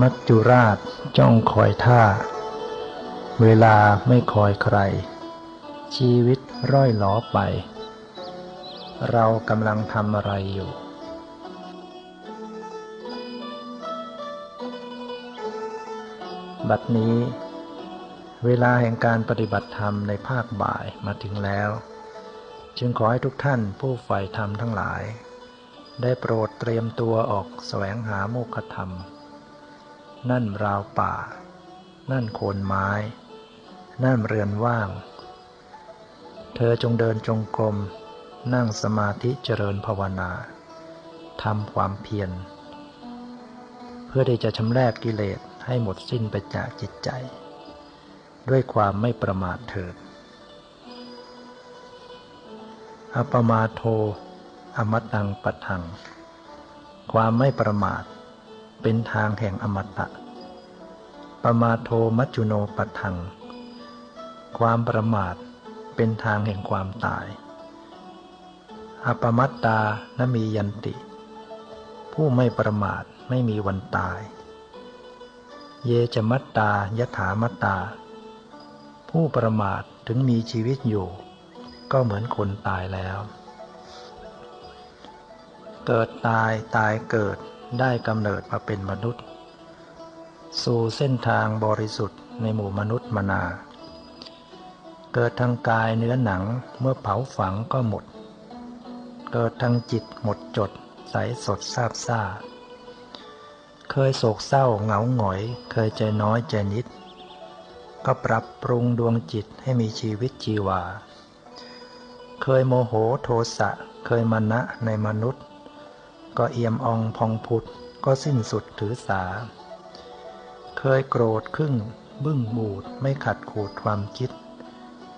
มัจจุราชจ้องคอยท่า เวลาไม่คอยใคร ชีวิตร่อยหลอไป เรากำลังทำอะไรอยู่บัดนี้ เวลาแห่งการปฏิบัติธรรมในภาคบ่ายมาถึงแล้ว จึงขอให้ทุกท่านผู้ใฝ่ธรรมทั้งหลาย ได้โปรดเตรียมตัวออกแสวงหาโมฆะธรรม นั่นราวป่า นั่นโคนไม้ นั่นเรือนว่าง เธอจงเดินจงกรม นั่งสมาธิเจริญภาวนา ทำความเพียร เพื่อที่จะชำแรกกิเลสให้หมดสิ้นไปจากจิตใจ ด้วยความไม่ประมาทเถิด อปมาโท อมตังปัทัง ความไม่ประมาท เป็นทางแห่งอมตะ ปมาโทมัจจุโนปัทัง ความประมาทเป็นทางแห่งความตาย อปมัตตานมียันติ ผู้ไม่ประมาทไม่มีวันตาย เยจมัตตายถามัตตา ผู้ประมาทถึงมีชีวิตอยู่ ก็เหมือนคนตายแล้ว เกิดตายตายเกิด ได้กำเนิดมาเป็นมนุษย์ สู่เส้นทางบริสุทธิ์ในหมู่มนุษย์มนา เกิดทางกายเนื้อหนังเมื่อเผาฝังก็หมด เกิดทางจิตหมดจดใสสดซาบซ่า เคยโศกเศร้าเหงาหงอย เคยใจน้อยใจนิด ก็ปรับปรุงดวงจิตให้มีชีวิตชีวา เคยโมโหโทสะเคยมณะในมนุษย์ ก็เอี่ยมอองพองพุดก็สิ้นสุดถือสา เคยโกรธครึ่ง บึ้งบูดไม่ขัดขูดความคิด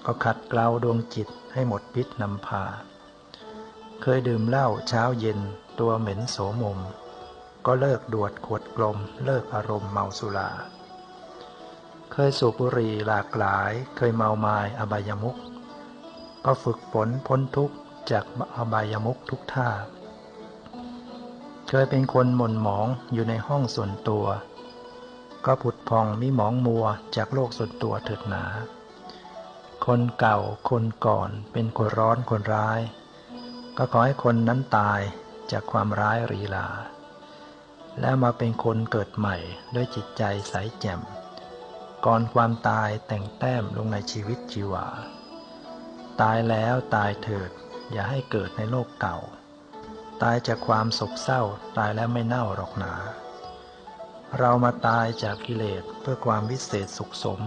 ก็ขัดเกลาดวงจิตให้หมดพิษนำพา เคยดื่มเหล้าเช้าเย็นตัวเหม็นโสมม ก็เลิกดวดขวดกลม เลิกอารมณ์เมาสุรา เคยสูบบุหรี่หลากหลาย เคยเมาไมา้อบายมุก ก็ฝึกฝนพ้นทุกข์จากอบายมุกทุกท่า เคยเป็นคนหม่นหมองอยู่ในห้องส่วนตัว ก็ผุดพองมิหมองมัวจากโลกส่วนตัวเถิดหนา คนเก่าคนก่อนเป็นคนร้อนคนร้าย ก็ขอให้คนนั้นตายจากความร้ายรีลา แล้วมาเป็นคนเกิดใหม่ด้วยจิตใจใสแจ่ม ก่อนความตายแต่งแต้มลงในชีวิตจีวา ตายแล้วตายเถิดอย่าให้เกิดในโลกเก่า ตายจากความโศกเศร้าตายแล้วไม่เน่าหรอกหนา เรามาตายจากกิเลสเพื่อความวิเศษสุขสม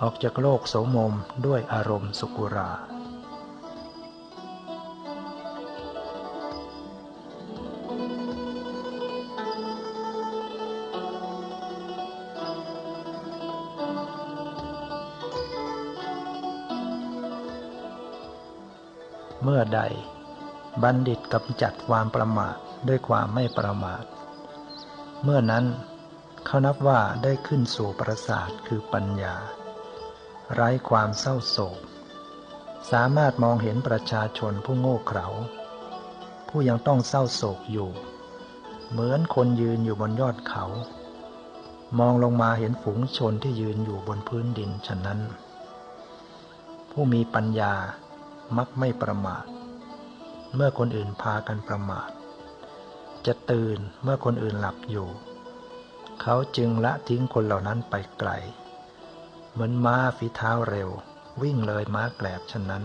ออกจากโลกโสมมด้วยอารมณ์สุกุราเมื่อใด บัณฑิตกำจัดความประมาทด้วยความไม่ประมาท เมื่อนั้นเขานับว่าได้ขึ้นสู่ประสาทคือปัญญา ไร้ความเศร้าโศก สามารถมองเห็นประชาชนผู้โง่เขลาผู้ยังต้องเศร้าโศกอยู่ เหมือนคนยืนอยู่บนยอดเขา มองลงมาเห็นฝูงชนที่ยืนอยู่บนพื้นดินฉะนั้น ผู้มีปัญญามักไม่ประมาท เมื่อคนอื่นพากันประมาท จะตื่นเมื่อคนอื่นหลับอยู่ เขาจึงละทิ้งคนเหล่านั้นไปไกล เหมือนม้าฝีเท้าเร็ว วิ่งเลยม้าแกลบฉะนั้น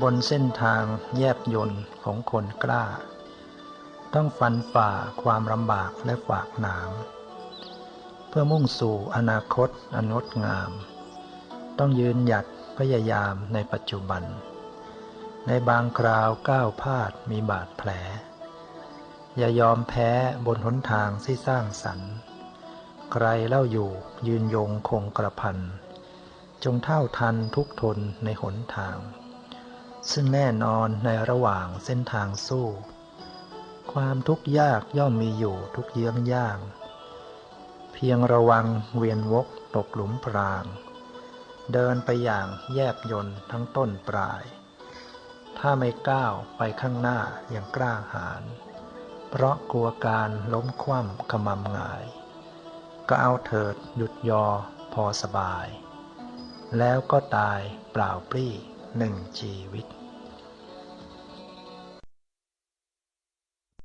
บนเส้นทางแยบยนต์ของคนกล้า ต้องฟันฝ่าความลำบากและฝากหนาม เพื่อมุ่งสู่อนาคตอนงดงาม ต้องยืนหยัดพยายามในปัจจุบัน ในบางคราวก้าวพลาดมีบาดแผล อย่ายอมแพ้บนหนทางที่สร้างสรรค์ ใครเล่าอยู่ยืนยงคงกระพัน จงเท่าทันทุกทนในหนทาง ซึ่งแน่นอนในระหว่างเส้นทางสู้ ความทุกข์ยากย่อมมีอยู่ทุกเยื้องย่าง เพียงระวังเวียนวกตกหลุมพราง เดินไปอย่างแยบยนต์ทั้งต้นปลาย ถ้าไม่ก้าวไปข้างหน้าอย่างกล้าหาญเพราะกลัวการล้มคว่ำขมำงาย ก็เอาเถิดหยุดยอพอสบาย แล้วก็ตายเปล่าปรี้หนึ่งชีวิต